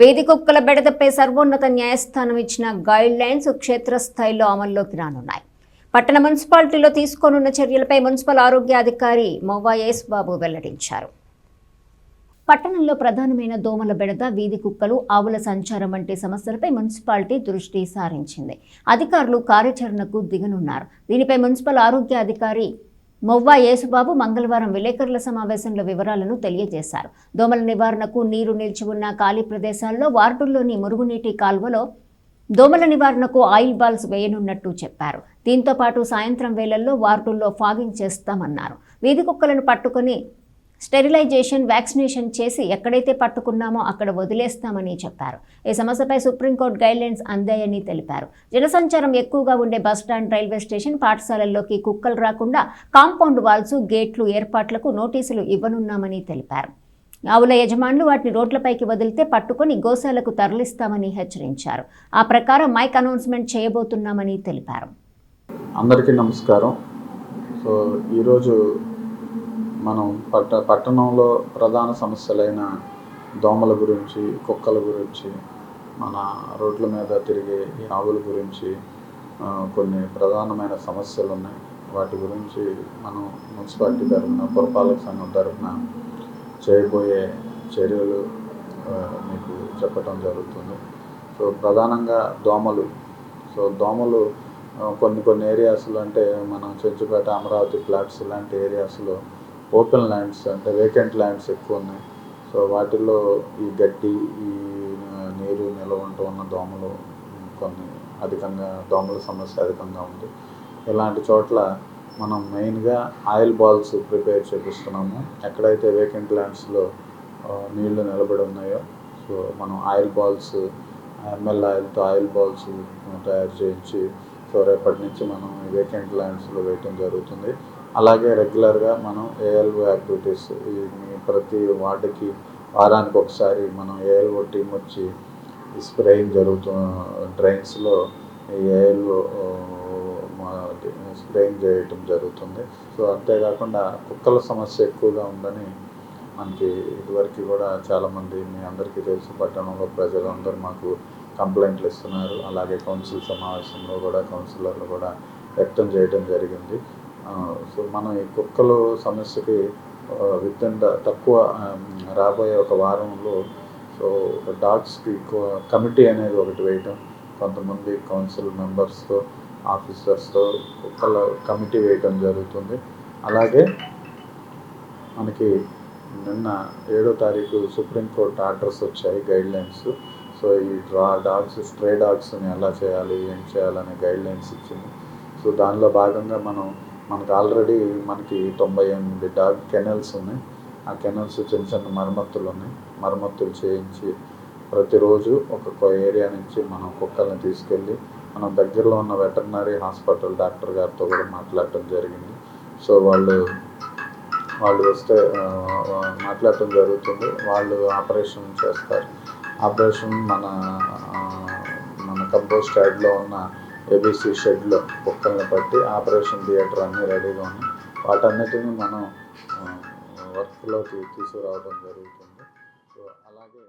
వేది కుక్కల బెడదపై సర్వోన్నత న్యాయస్థానం ఇచ్చిన గైడ్ లైన్స్ క్షేత్రస్థాయిలో అమల్లోకి రానున్నాయి. పట్టణ మున్సిపాలిటీలో తీసుకోనున్న చర్యలపై మున్సిపల్ ఆరోగ్యాధికారి మొవ్వా యేస్ బాబు వెల్లడించారు. పట్టణంలో ప్రధానమైన దోమల బెడద వీధి కుక్కలు ఆవుల సంచారం వంటి సమస్యలపై మున్సిపాలిటీ దృష్టి సారించింది. అధికారులు కార్యాచరణకు దిగనున్నారు. దీనిపై మున్సిపల్ ఆరోగ్య అధికారి మొవ్వా యేసుబాబు మంగళవారం విలేకరుల సమావేశంలో వివరాలను తెలియజేశారు. దోమల నివారణకు నీరు నిలిచి ఉన్న ఖాళీ ప్రదేశాల్లో వార్డుల్లోని మురుగునీటి కాల్వలో దోమల నివారణకు ఆయిల్ బాల్స్ వేయనున్నట్టు చెప్పారు. దీంతో పాటు సాయంత్రం వేళల్లో వార్డుల్లో ఫాగింగ్ చేస్తామన్నారు. వీధి కుక్కలను పట్టుకొని స్టెరిలైజేషన్ వ్యాక్సినేషన్ చేసి ఎక్కడైతే పట్టుకున్నామో అక్కడ వదిలేస్తామని చెప్పారు. ఈ సమస్యపై సుప్రీంకోర్టు గైడ్లైన్స్ అందాయని తెలిపారు. జనసంచారం ఎక్కువగా ఉండే బస్టాండ్ రైల్వే స్టేషన్ పాఠశాలల్లోకి కుక్కలు రాకుండా కాంపౌండ్ వాల్స్ గేట్లు ఏర్పాట్లకు నోటీసులు ఇవ్వనున్నామని తెలిపారు. ఆవుల యజమానులు వాటిని రోడ్లపైకి వదిలితే పట్టుకొని గోశాలకు తరలిస్తామని హెచ్చరించారు. ఆ ప్రకారం మైక్ అనౌన్స్మెంట్ చేయబోతున్నామని తెలిపారు. అందరికీ నమస్కారం. సో ఈరోజు మనం పట్ట పట్టణంలో ప్రధాన సమస్యలైన దోమల గురించి కుక్కల గురించి మన రోడ్ల మీద తిరిగే ఈ ఆవుల గురించి కొన్ని ప్రధానమైన సమస్యలు ఉన్నాయి వాటి గురించి మనం మున్సిపాలిటీ తరఫున పురపాలక సంఘం తరఫున చేయబోయే చర్యలు మీకు చెప్పటం జరుగుతుంది. సో ప్రధానంగా దోమలు. సో దోమలు కొన్ని కొన్ని ఏరియాస్లో అంటే మనం చెంచుపేట అమరావతి ఫ్లాట్స్ ఇలాంటి ఏరియాస్లో ఓపెన్ ల్యాండ్స్ అంటే వేకెంట్ ల్యాండ్స్ ఎక్కువ ఉన్నాయి. సో వాటిల్లో ఈ గడ్డి ఈ నీరు నిల్వ ఉంటూ ఉన్న దోమలు కొన్ని అధికంగా దోమల సమస్య అధికంగా ఉంది. ఇలాంటి చోట్ల మనం మెయిన్గా ఆయిల్ బాల్స్ ప్రిపేర్ చేపిస్తున్నాము. ఎక్కడైతే వేకెంట్ ల్యాండ్స్లో నీళ్ళు నిలబడి ఉన్నాయో సో మనం ఆయిల్ బాల్స్ ఎంఎల్ ఆయిల్తో ఆయిల్ బాల్స్ తయారు చేయించి సో రేపటి నుంచి మనం వేకెంట్ ల్యాండ్స్లో వేయటం జరుగుతుంది. అలాగే రెగ్యులర్గా మనం ఏఎల్ఓ యాక్టివిటీస్ ఈ ప్రతి వార్డుకి వారానికి ఒకసారి మనం ఏఎల్ఓ టీం వచ్చి స్ప్రేయింగ్ జరుగుతు డ్రైన్స్లో ఈ ఏఎల్ఓ స్ప్రేయింగ్ చేయటం జరుగుతుంది. సో అంతేకాకుండా కుక్కల సమస్య ఎక్కువగా ఉందని మనకి ఇదివరకు కూడా చాలామంది మీ అందరికీ తెలుసు. పట్టణంలో ప్రజలందరూ మాకు కంప్లైంట్లు ఇస్తున్నారు. అలాగే కౌన్సిల్ సమావేశంలో కూడా కౌన్సిలర్లు కూడా వ్యక్తం చేయడం జరిగింది. సో మనం ఈ కుక్కలు సమస్యకి విత్ ద తక్కువ రాబోయే ఒక వారంలో సో ఒక డాగ్స్కి కమిటీ అనేది ఒకటి వేయటం కొంతమంది కౌన్సిల్ మెంబర్స్తో ఆఫీసర్స్తో కుక్కల కమిటీ వేయటం జరుగుతుంది. అలాగే మనకి నిన్న ఏడో తారీఖు సుప్రీంకోర్టు ఆర్డర్స్ వచ్చాయి గైడ్ లైన్స్ సో ఈ డ్రా డాగ్స్ స్ట్రే డాగ్స్ని ఎలా చేయాలి ఏం చేయాలనే గైడ్ లైన్స్ ఇచ్చింది. సో దానిలో భాగంగా మనం మనకు ఆల్రెడీ మనకి తొంభై ఎనిమిది డాగ్ కెనల్స్ ఉన్నాయి. ఆ కెనల్స్ చిన్న చిన్న మరమ్మతులు ఉన్నాయి. మరమ్మతులు చేయించి ప్రతిరోజు ఒక్కొక్క ఏరియా నుంచి మనం కుక్కల్ని తీసుకెళ్ళి మనం దగ్గరలో ఉన్న వెటర్నరీ హాస్పిటల్ డాక్టర్ గారితో కూడా మాట్లాడటం జరిగింది. సో వాళ్ళు వాళ్ళు వస్తే మాట్లాడటం జరుగుతుంది. వాళ్ళు ఆపరేషన్ చేస్తారు. ఆపరేషన్ మన మన కంపోస్ట్ యార్డ్లో ఉన్న ఏబీసీ షెడ్లో కుక్కల్ని బట్టి ఆపరేషన్ థియేటర్ అన్నీ రెడీగా ఉన్నాయి. వాటన్నిటిని మనం వర్క్లోకి తీసుకురావడం జరుగుతుంది. సో అలాగే